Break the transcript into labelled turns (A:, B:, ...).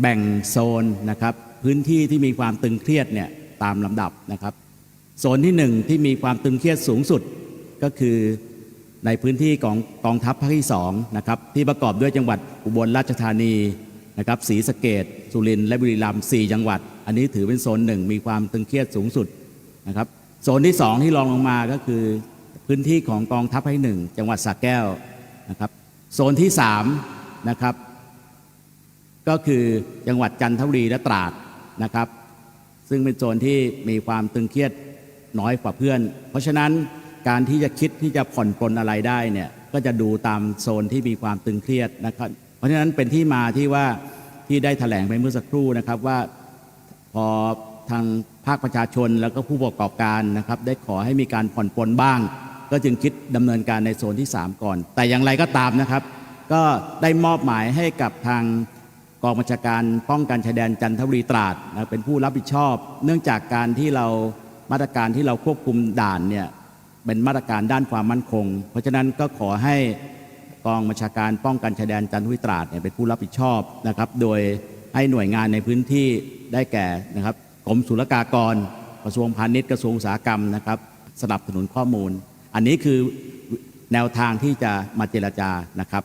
A: แบ่งโซนนะครับ พื้นที่ที่มีความตึงเครียดเนี่ยตามลำดับนะครับ โซนที่หนึ่งที่มีความตึงเครียดสูงสุดก็คือในพื้นที่ของกองทัพภาคที่สองนะครับที่ประกอบด้วยจังหวัดอุบลราชธานีนะครับศรีสะเกดสุรินทร์และบุรีรัมย์สี่จังหวัด อันนี้ถือเป็นโซนหนึ่งมีความตึงเครียดสูงสุดนะครับโซนที่สองที่รองลงมาก็คือพื้นที่ของกองทัพภาคที่หนึ่งจังหวัดสระแก้วนะครับโซนที่สามนะครับ ก็คือจังหวัดจันทบุรีและตราดนะครับ ซึ่งเป็นโซนที่มีความตึงเครียดน้อยกว่าเพื่อน เพราะฉะนั้นการที่จะคิดที่จะผ่อนปลนอะไรได้เนี่ยก็จะดูตามโซนที่มีความตึงเครียดนะครับ เพราะฉะนั้นเป็นที่มาที่ว่าที่ได้แถลงไปเมื่อสักครู่นะครับว่าพอทางภาคประชาชนแล้วก็ผู้ประกอบการนะครับ ได้ขอให้มีการผ่อนปลนบ้าง ก็จึงคิดดำเนินการในโซนที่ 3 ก่อน แต่อย่างไรก็ตามนะครับ ก็ได้มอบหมายให้กับทาง กองบัญชาการป้องกันชายแดนจันทบุรีตราดนะเป็นผู้รับผิดชอบ เนื่องจากการที่เรามาตรการที่เราควบคุมด่านเนี่ยเป็นมาตรการด้านความมั่นคง เพราะฉะนั้นก็ขอให้กองบัญชาการป้องกันชายแดนจันทบุรีตราดเนี่ยเป็นผู้รับผิดชอบนะครับโดยให้หน่วยงานในพื้นที่ได้แก่นะครับกรมศุลกากร กระทรวงพาณิชย์กระทรวงอุตสาหกรรมนะครับสนับสนุนข้อมูล อันนี้คือแนวทางที่จะมาเจรจานะครับ